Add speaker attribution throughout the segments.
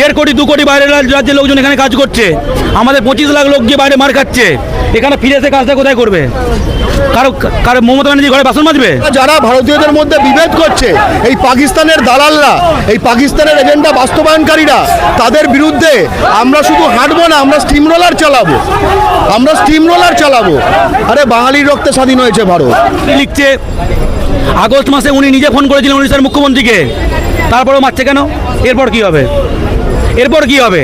Speaker 1: দেড় কোটি দু কোটি বাইরের রাজ্যের লোকজন এখানে কাজ করছে। আমাদের পঁচিশ লাখ লোক গিয়ে বাইরে মার খাচ্ছে। এখানে ফিরে এসে কাজটা কোথায় করবে? কারও কারও মমতা ব্যানার্জি ঘরে বাসন মাজবে?
Speaker 2: যারা ভারতীয়দের মধ্যে বিভেদ করছে এই পাকিস্তানের দালালরা এই পাকিস্তানের এজেন্ডা বাস্তবায়নকারীরা তাদের বিরুদ্ধে আমরা শুধু হাঁটবো না আমরা স্টিম রোলার চালাবো। আমরা স্টিম রোলার চালাবো। আরে বাঙালির রক্তে স্বাধীন হয়েছে ভারত।
Speaker 1: লিখছে আগস্ট মাসে উনি নিজে ফোন করেছিলেন উড়িষ্যার মুখ্যমন্ত্রীকে। তারপরেও মারছে কেন? এরপর কি হবে? এরপর কি হবে?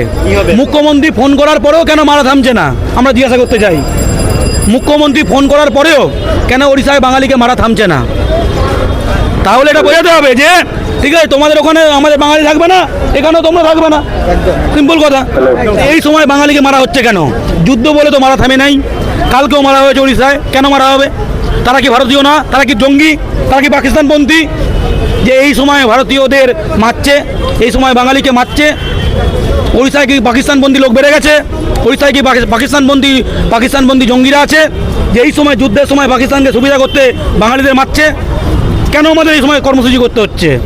Speaker 1: মুখ্যমন্ত্রী ফোন করার পরেও কেন মারা থামছে না? আমরা জিজ্ঞাসা করতে চাই। মুখ্যমন্ত্রী ফোন করার পরেও কেন ওড়িশায় বাঙালিকে মারা থামছে না? তাহলে এটা বোঝাতে হবে যে ঠিক আছে তোমাদের ওখানে আমাদের বাঙালি থাকবে না এখানেও তোমরা থাকবে না। সিম্পল কথা। এই সময় বাঙালিকে মারা হচ্ছে কেন? যুদ্ধ বলে তো মারা থামে নাই। কালকেও মারা হয়েছে উড়িষ্যায় কেন মারা হবে? তারা কি ভারতীয় না? তারা কি জঙ্গি? তারা কি পাকিস্তানপন্থী? এই সময় ভারতীয়দের মারছে, এই সময় বাঙালিকে মারছে। উড়িষ্যায় কি পাকিস্তানবন্দি লোক বেড়ে গেছে? ওড়িশায় কি পাকি- পাকিস্তানবন্দি পাকিস্তানবন্দি জঙ্গিরা আছে? যে এই সময় যুদ্ধের সময় পাকিস্তানকে সুবিধা করতে বাঙালিদের মারছে? কেন আমাদের এই সময় কর্মসূচি করতে হচ্ছে?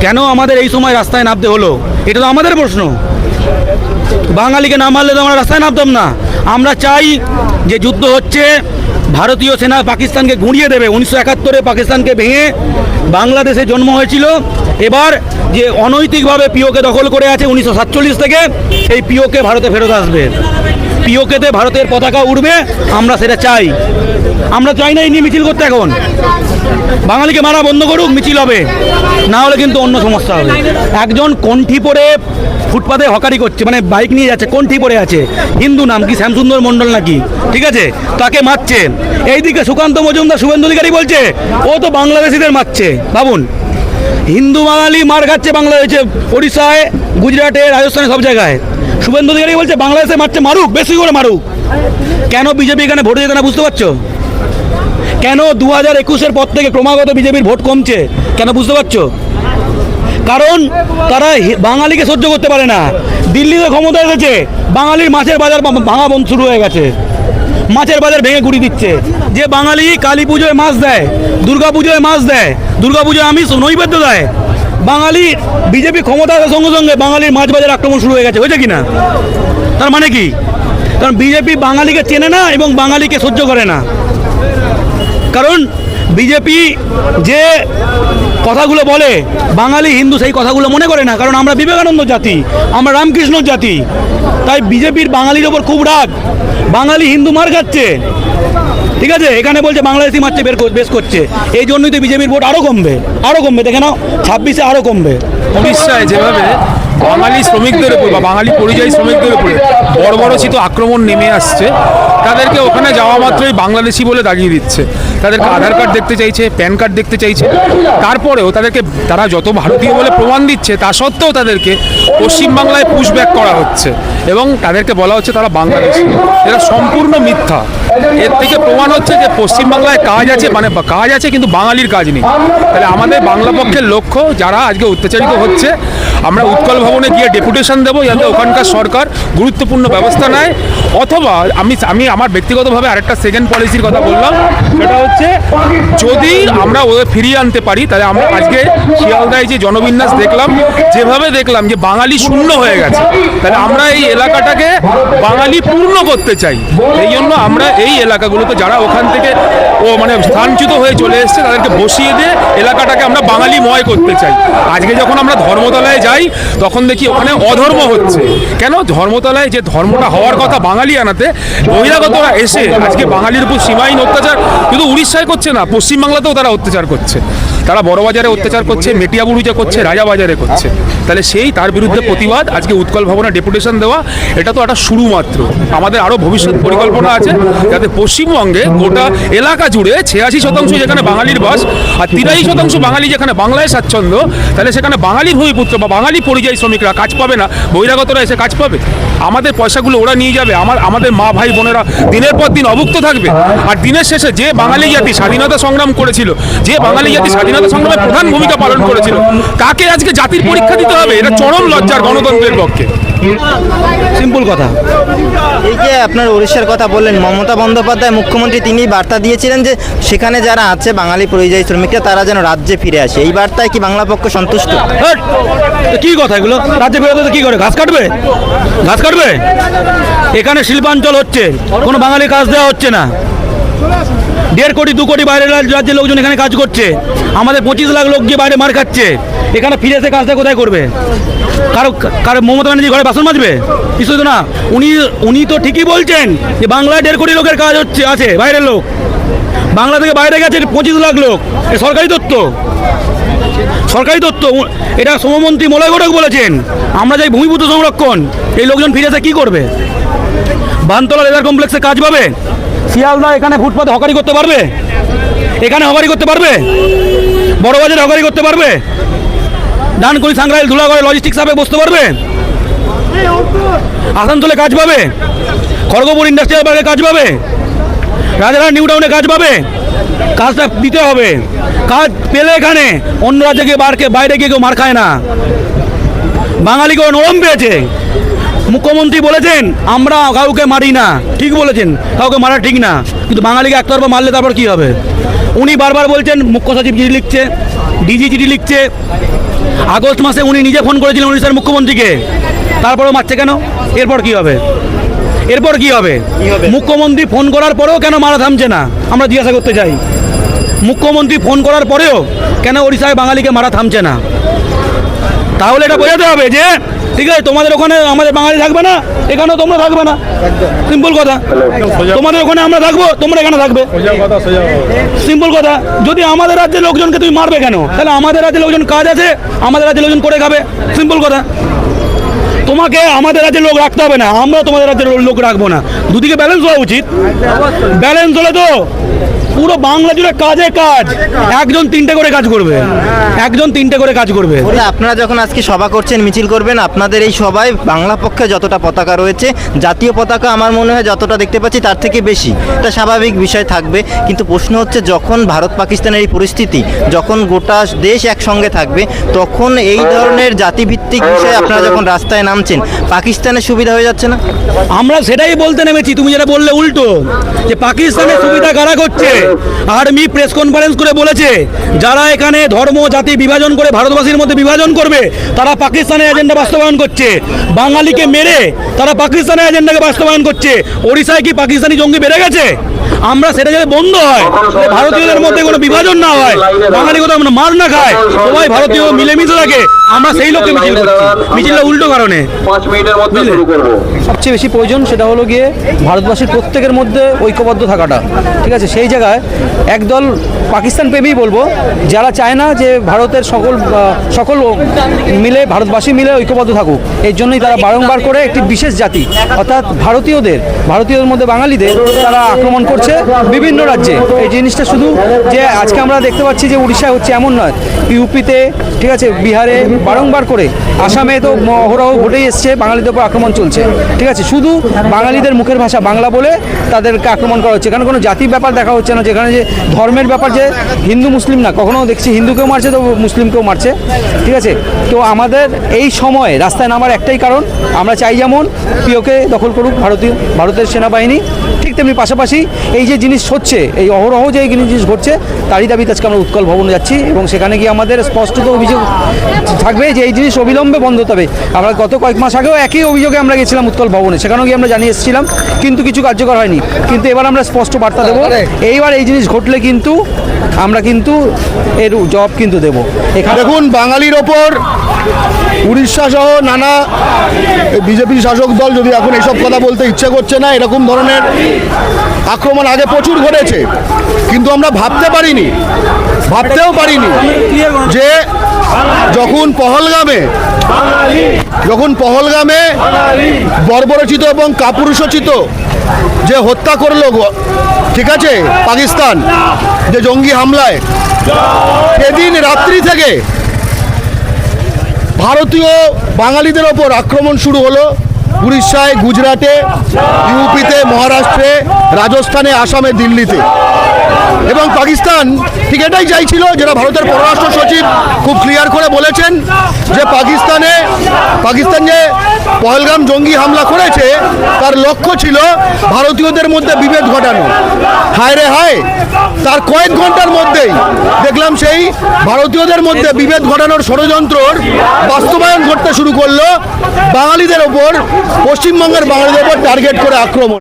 Speaker 1: কেন আমাদের এই সময় রাস্তায় নামতে হলো? এটা তো আমাদের প্রশ্ন। বাঙালিকে না মারলে তো আমরা রাস্তায় নামতাম না। আমরা চাই যে যুদ্ধ হচ্ছে ভারতীয় সেনা পাকিস্তানকে গুঁড়িয়ে দেবে। উনিশশো একাত্তরে পাকিস্তানকে ভেঙে বাংলাদেশে জন্ম হয়েছিল। এবার যে অনৈতিকভাবে পিওকে দখল করে আছে উনিশশো সাতচল্লিশ থেকে সেই পিওকে ভারতে ফেরত আসবে। পিওকেতে ভারতের পতাকা উঠবে আমরা সেটা চাই। আমরা চাই না এই নিয়ে মিছিল করতে এখন। বাঙালিকে মারা বন্ধ করুক, মিছিল হবে। না হলে কিন্তু অন্য সমস্যা হবে। একজন কণ্ঠি পরে ফুটপাতে হকারি করছে মানে বাইক নিয়ে যাচ্ছে, কণ্ঠি পরে আছে। হিন্দু নাম কি? শ্যামসুন্দর মণ্ডল নাকি? ঠিক আছে? তাকে মারছে। এইদিকে সুকান্ত মজুমদার শুভেন্দু অধিকারী বলছে, ও তো বাংলাদেশিদের মারছে। ভাবুন। হিন্দু বাঙালি মার খাচ্ছে বাংলাদেশে ওড়িশায়, গুজরাটে, রাজস্থানে, সব জায়গায়। শুভেন্দু অধিকারী বলছে, বাংলাদেশে মারছে, মারুক, বেশি করে মারুক। কেন বিজেপি এখানে ভোটে যেতে না, বুঝতে পারছ? কেন দু হাজার একুশের পর থেকে ক্রমাগত বিজেপির ভোট কমছে? কেন বুঝতে পারছ? কারণ তারা বাঙালিকে সহ্য করতে পারে না। দিল্লিতে ক্ষমতা এসেছে, বাঙালির মাছের বাজার ভাঙা বন্ধ শুরু হয়ে গেছে। মাছের বাজার ভেঙে গুড়ি দিচ্ছে। যে বাঙালি কালী পুজোয় মাছ দেয়, দুর্গা পুজোয় মাছ দেয়, দুর্গা পুজোয় আমি নৈবেদ্য দেয়, বাঙালি বিজেপি ক্ষমতা আসার সঙ্গে সঙ্গে বাঙালির মাছ বাজার আক্রমণ শুরু হয়ে গেছে। হয়েছে কি না তার মানে কি? কারণ বিজেপি বাঙালিকে চেনে না এবং বাঙালিকে সহ্য করে না। কারণ বিজেপি যে কথাগুলো বলে, বাঙালি, হিন্দু সেই কথাগুলো মনে করে না, কারণ আমরা বিবেকানন্দ জাতি, আমরা রামকৃষ্ণ জাতি। তাই বিজেপির বাঙালির ওপর খুব রাগ। বাঙালি হিন্দু মার খাচ্ছে। ঠিক আছে? এখানে বলছে বাংলাদেশি মারছে বের বেশ করছে। এই জন্যই তো বিজেপির ভোট আরও কমবে। আরও কমবে, দেখে নাও, ছাব্বিশে আরও কমবে।
Speaker 3: উড়িষ্যায় যেভাবে বাঙালি শ্রমিকদের উপর বা বাঙালি পরিযায়ী শ্রমিকদের উপরে বড় বড় চিত আক্রমণ নেমে আসছে তাদেরকে ওখানে যাওয়া মাত্রই বাংলাদেশি বলে দাগিয়ে দিচ্ছে। তাদেরকে আধার কার্ড দেখতে চাইছে, প্যান কার্ড দেখতে চাইছে। তারপরেও তাদেরকে, তারা যত ভারতীয় বলে প্রমাণ দিচ্ছে, তা সত্ত্বেও তাদেরকে পশ্চিমবাংলায় পুশব্যাক করা হচ্ছে। এবং তাদেরকে বলা হচ্ছে তারা বাংলাদেশি। এরা সম্পূর্ণ মিথ্যা। এর থেকে প্রমাণ হচ্ছে যে পশ্চিমবাংলায় কাজ আছে মানে কাজ আছে, কিন্তু বাঙালির কাজ নেই। তাহলে আমাদের বাংলা পক্ষের লক্ষ্য, যারা আজকে অত্যাচারিত হচ্ছে, আমরা উৎকল ভবনে গিয়ে ডেপুটেশন দেবো, যাতে ওখানকার সরকার গুরুত্বপূর্ণ ব্যবস্থা নেয়। অথবা আমি আমি আমার ব্যক্তিগতভাবে আরেকটা সেকেন্ড পলিসির কথা বললাম, সেটা হচ্ছে যদি আমরা ওদের ফিরিয়ে আনতে পারি, তাহলে আমরা আজকে শিয়ালদায় যে জনবিন্যাস দেখলাম, যেভাবে দেখলাম যে বাঙালি শূন্য হয়ে গেছে, তাহলে আমরা এই এলাকাটাকে বাঙালি পূর্ণ করতে চাই। এই জন্য আমরা এই এলাকাগুলোতে যারা ওখান থেকে ও মানে স্থানচ্যুত হয়ে চলে এসছে, তাদেরকে বসিয়ে দিয়ে এলাকাটাকে আমরা বাঙালিময় করতে চাই। আজকে যখন আমরা ধর্মতলায় যাই, তখন দেখি ওখানে অধর্ম হচ্ছে। কেন? ধর্মতলায় যে ধর্মটা হওয়ার কথা বাঙালি আনাতে বহিরাগতরা এসে আজকে বাঙালির উপর সীমাহীন অত্যাচার? কিন্তু উড়িষ্যায় করছে না, পশ্চিমবাংলাতেও তারা অত্যাচার করছে। তারা বড়বাজারে অত্যাচার করছে মেটিয়াবুরুজে করছে রাজাবাজারে করছে। তাহলে সেই তার বিরুদ্ধে প্রতিবাদ আজকে উৎকল ভবনে ডেপুটেশন দেওয়া এটা তো একটা শুরু মাত্র আমাদের আরও ভবিষ্যৎ পরিকল্পনা আছে যাতে পশ্চিমবঙ্গে গোটা এলাকা জুড়ে ছিয়াশি শতাংশ যেখানে বাঙালির বাস আর তিরাশি শতাংশ বাঙালি যেখানে বাংলায় স্বাচ্ছন্দ্য তাহলে সেখানে বাঙালি ভূমিপুত্র বা বাঙালি পরিযায়ী শ্রমিকরা কাজ পাবে না বহিরাগতরা এসে কাজ পাবে? আমাদের পয়সাগুলো ওরা নিয়ে যাবে আমার আমাদের মা ভাই বোনেরা দিনের পর দিন অভুক্ত থাকবে। আর দিনের শেষে যে বাঙালি জাতি স্বাধীনতা সংগ্রাম করেছিল যে বাঙালি জাতি স্বাধীনতা সংগ্রামে প্রধান ভূমিকা পালন করেছিল। তাকে আজকে জাতির পরীক্ষা দিতে হবে? এটা চরম লজ্জার গণতন্ত্রের পক্ষে।
Speaker 1: সিম্পল কথা।
Speaker 4: এই যে আপনার উড়িষ্যার কথা বললেন মমতা বন্দ্যোপাধ্যায় মুখ্যমন্ত্রী তিনি বার্তা দিয়েছিলেন যে সেখানে যারা আছে বাঙালি পরিযায়ী শ্রমিকরা তারা যেন রাজ্যে ফিরে আসে। এই বার্তায় কি বাংলা পক্ষ সন্তুষ্ট!
Speaker 1: কি কথা এগুলো? রাজ্যে বেরোতে কি করে? ঘাস কাটবে? ঘাস কাটবে? এখানে শিল্পাঞ্চল হচ্ছে কোনো বাঙালি কাজ দেওয়া হচ্ছে না। দেড় কোটি, দু কোটি বাইরের রাজ- রাজ্যের লোকজন এখানে কাজ করছে। আমাদের পঁচিশ লাখ লোক গিয়ে বাইরে মার খাচ্ছে। এখানে ফিরে এসে কাজটা কোথায় করবে? কারও কারও মমতা ব্যানার্জি ঘরে বাসন মাজবে? কিছু না। উনি উনি তো ঠিকই বলছেন যে বাংলায় দেড় কোটি লোকের কাজ হচ্ছে, আছে, বাইরের লোক। বাংলা থেকে বাইরে গেছে পঁচিশ লাখ লোক। এ সরকারি তথ্য। সরকারি তথ্য। এটা শ্রমমন্ত্রী মলয় ঘটক বলেছেন। আমরা যাই ভূমিপুত্র সংরক্ষণ, এই লোকজন ফিরে এসে কী করবে? বানতলা লেদার কমপ্লেক্সে কাজ পাবে? শিয়ালদা এখানে ফুটপাতে হকারি করতে পারবে? এখানে হকারি করতে পারবে? বড় বাজারে হকারি করতে পারবে? ডানকুনি সাংরাইল ধুলাগড়ে লজিস্টিক সাপে বসতে পারবে? আসানসোলে কাজ পাবে? খড়গপুর ইন্ডাস্ট্রিয়াল পার্কে কাজ পাবে? রাজারহাট নিউ টাউনে কাজ পাবে? কাজটা দিতে হবে। কাজ পেলে এখানে। অন্য রাজ্যে গিয়ে বাইরে গিয়ে কেউ মার খায় না। বাঙালি কেউ নরম পেয়েছে। মুখ্যমন্ত্রী বলেছেন আমরা কাউকে মারি না। ঠিক বলেছেন কাউকে মারা ঠিক না। কিন্তু বাঙালিকে একতরফা মারলে তারপর কি হবে? উনি বারবার বলছেন মুখ্য সচিব চিঠি লিখছে ডিজি চিঠি লিখছে। আগস্ট মাসে উনি নিজে ফোন করেছিলেন উড়িষ্যার মুখ্যমন্ত্রীকে। তারপরেও মারছে কেন? এরপর কি হবে? এরপর কি হবে? মুখ্যমন্ত্রী ফোন করার পরেও কেন মারা থামছে না? আমরা জিজ্ঞাসা করতে চাই। মুখ্যমন্ত্রী ফোন করার পরেও কেন ওড়িশায় বাঙালিকে মারা থামছে না? তাহলে এটা বোঝাতে হবে যে ঠিক আছে তোমাদের ওখানে আমাদের বাঙালি থাকবে না এখানেও তোমরা থাকবে না। সিম্পল কথা। তোমাদের ওখানে আমরা থাকব তোমরা এখানে থাকবে। সিম্পল কথা যদি আমাদের রাজ্যের লোকজনকে তুমি মারবে কেন? তাহলে আমাদের রাজ্যের লোকজন কাজ আছে আমাদের রাজ্যের লোকজন করে খাবে। সিম্পল কথা। তোমাকে আমাদের রাজ্যের লোক রাখতে হবে না আমরা তোমাদের রাজ্যের লোক রাখব না। দুদিকে ব্যালেন্স হওয়া উচিত। ব্যালেন্স হলে তো পুরো বাংলা জুড়ে কাজে। কাজ। একজন তিনটে করে কাজ করবে। একজন তিনটে করে কাজ করবে।
Speaker 4: আপনারা যখন আজকে সভা করছেন মিছিল করবেন আপনাদের এই সভায় বাংলা পক্ষে যতটা পতাকা রয়েছে জাতীয় পতাকা আমার মনে হয় যতটা দেখতে পাচ্ছি তার থেকে বেশি। এটা স্বাভাবিক বিষয় থাকবে। কিন্তু প্রশ্ন হচ্ছে যখন ভারত পাকিস্তানের এই পরিস্থিতি যখন গোটা দেশ একসঙ্গে থাকবে তখন এই ধরনের জাতিভিত্তিক বিষয়ে আপনারা যখন রাস্তায় নামছেন পাকিস্তানের সুবিধা হয়ে যাচ্ছে না?
Speaker 1: আমরা সেটাই বলতে নেমেছি। তুমি যেটা বললে উল্টো যে পাকিস্তানের সুবিধা কারা করছে? আর্মি প্রেস কনফারেন্স করে বলেছে, যারা এখানে ধর্ম, জাতি বিভাজন করে ভারতবাসীর মধ্যে বিভাজন করবে, তারা পাকিস্তানের এজেন্ডা বাস্তবায়ন করছে। বাঙালিকে মেরে তারা পাকিস্তানের এজেন্ডাকে বাস্তবায়ন করছে। ওড়িশায় কি পাকিস্তানি জঙ্গি বেড়ে গেছে? আমরা সেটা যাতে বন্ধ হয় ভারতীয়দের মধ্যে কোনো বিভাজন না হয়। বাঙালি কোথাও আমরা মার না খায়। সবাই ভারতীয় মিলেমিশে থাকে। আমরা সেই লক্ষ্যে মিছিল করছি। মিছিলটা উল্টো কারণে।
Speaker 5: সবচেয়ে বেশি প্রয়োজন সেটা হলো গিয়ে ভারতবাসীর প্রত্যেকের মধ্যে ঐক্যবদ্ধ থাকাটা। ঠিক আছে? সেই জায়গায় একদল পাকিস্তান প্রেমী বলব, যারা চায় না যে ভারতের সকল সকল মিলে, ভারতবাসী মিলে ঐক্যবদ্ধ থাকুক। এর জন্যই তারা বারংবার করে একটি বিশেষ জাতি। অর্থাৎ ভারতীয়দের ভারতীয়দের মধ্যে বাঙালিদের, তারা আক্রমণ করছে। বিভিন্ন রাজ্যে। এই জিনিসটা শুধু যে আজকে আমরা দেখতে পাচ্ছি যে উড়িষ্যায় হচ্ছে এমন নয়। ইউপিতে, ঠিক আছে, বিহারে বারংবার করে আসামে তো অহরহ ঘটেই এসছে, বাঙালিদের উপর আক্রমণ চলছে। ঠিক আছে, শুধু বাঙালিদের মুখের ভাষা বাংলা বলে তাদেরকে আক্রমণ করা হচ্ছে। কারণ কোনো জাতির ব্যাপার দেখা হচ্ছে না, যেখানে যে ধর্মের ব্যাপার যে হিন্দু, মুসলিম না, কখনো দেখছি হিন্দুকেও মারছে তো মুসলিমকেও মারছে। ঠিক আছে, তো আমাদের এই সময় রাস্তায় নামার একটাই কারণ, আমরা চাই যেমন প্রিয়কে দখল করুক ভারতীয়, ভারতের সেনাবাহিনী, ঠিক তেমনি পাশাপাশি এই যে জিনিস হচ্ছে এই অহরহ যে এই জিনিস ঘটছে তারই দাবিতে আজকে আমরা উৎকল ভবনে যাচ্ছি এবং সেখানে গিয়ে আমাদের স্পষ্টত অভিযোগ থাকবে যে এই জিনিস অবিলম্বে বন্ধ হতে হবে। আমরা গত কয়েক মাস আগেও একই অভিযোগে আমরা গেছিলাম উৎকল ভবনে সেখানেও গিয়ে আমরা জানিয়ে এসেছিলাম কিন্তু কিছু কার্যকর হয়নি। কিন্তু এবার আমরা স্পষ্ট বার্তা দেবো এইবার এই জিনিস ঘটলে কিন্তু আমরা কিন্তু এর জবাব কিন্তু দেবো। এখানে
Speaker 2: দেখুন বাঙালির ওপর উড়িষ্যা সহ নানা বিজেপি শাসক দল যদি এখন এসব কথা বলতে ইচ্ছে করছে না এরকম ধরনের আক্রমণ আগে প্রচুর ঘটেছে। কিন্তু আমরা ভাবতে পারিনি, ভাবতেও পারিনি যে যখন পহলগামে যখন পহলগামে বর্বরচিত এবং কাপুরুষোচিত যে হত্যা করল ঠিক আছে, পাকিস্তান, যে জঙ্গি হামলায় সেদিন রাত্রি থেকে ভারতীয় বাঙালিদের ওপর আক্রমণ শুরু হলো। উড়িষ্যায়, গুজরাটে, ইউপিতে, মহারাষ্ট্রে, রাজস্থানে, আসামে, দিল্লিতে। এবং পাকিস্তান, ঠিক এটাই চাইছিল যেটা ভারতের পররাষ্ট্র সচিব খুব ক্লিয়ার করে বলেছেন যে পাকিস্তানে, পাকিস্তান যে পহলগাম জঙ্গি হামলা করেছে, তার লক্ষ্য ছিল ভারতীয়দের মধ্যে বিভেদ ঘটানো। হায় রে হায়, তার কয়েক ঘণ্টার মধ্যেই দেখলাম সেই ভারতীয়দের মধ্যে বিভেদ ঘটানোর ষড়যন্ত্রর বাস্তবায়ন ঘটতে শুরু করল। বাঙালিদের ওপর, পশ্চিমবঙ্গের বাঙালিদের ওপর টার্গেট করে আক্রমণ।